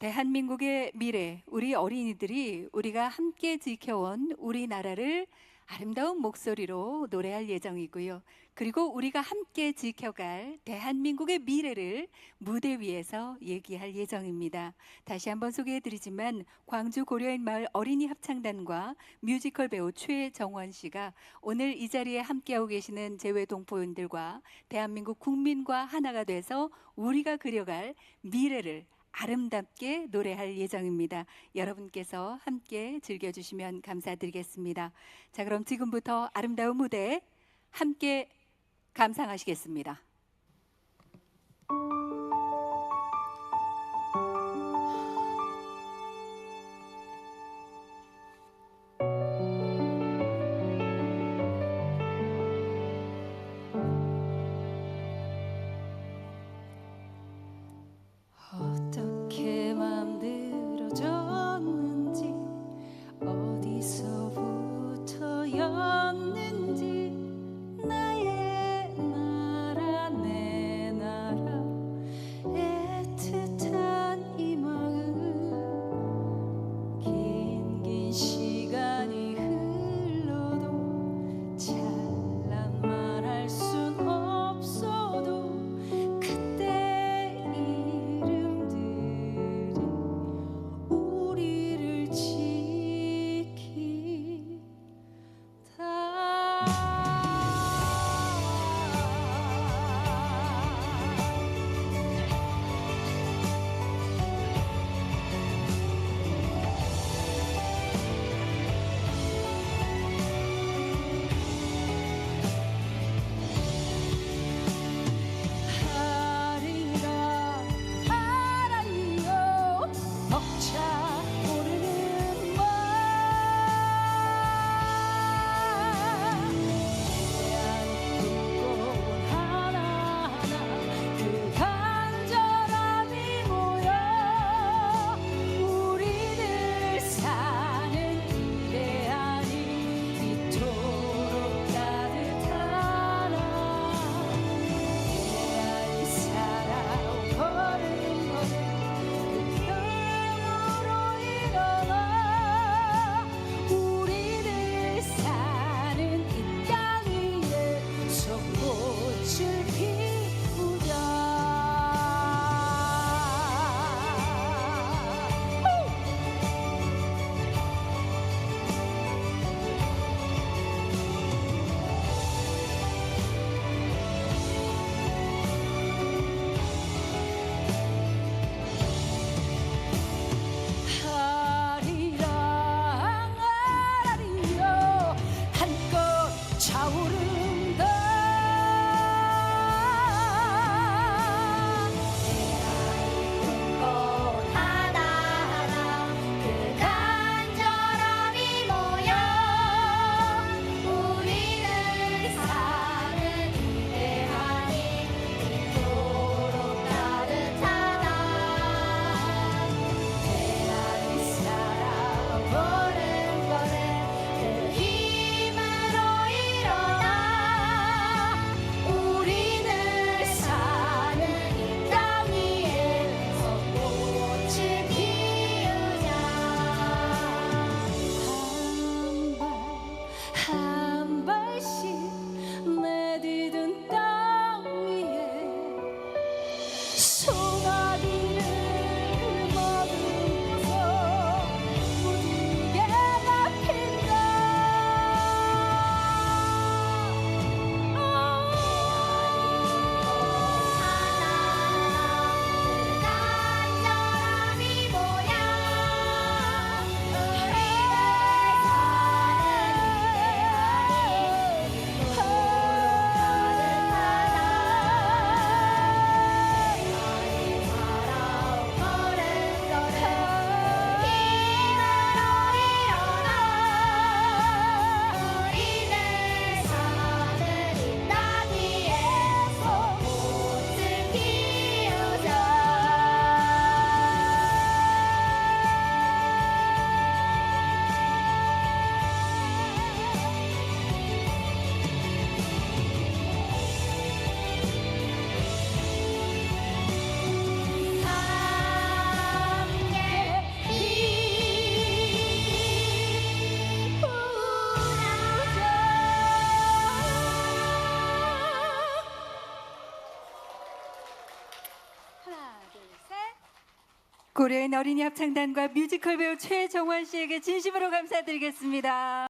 대한민국의 미래, 우리 어린이들이 우리가 함께 지켜온 우리나라를 아름다운 목소리로 노래할 예정이고요. 그리고 우리가 함께 지켜갈 대한민국의 미래를 무대 위에서 얘기할 예정입니다. 다시 한번 소개해드리지만 광주 고려인 마을 어린이 합창단과 뮤지컬 배우 최정원 씨가 오늘 이 자리에 함께하고 계시는 재외 동포인들과 대한민국 국민과 하나가 돼서 우리가 그려갈 미래를 아름답게 노래할 예정입니다. 여러분께서 함께 즐겨주시면 감사드리겠습니다. 자, 그럼 지금부터 아름다운 무대 함께 감상하시겠습니다. 고려인 어린이 합창단과 뮤지컬 배우 최정원 씨에게 진심으로 감사드리겠습니다.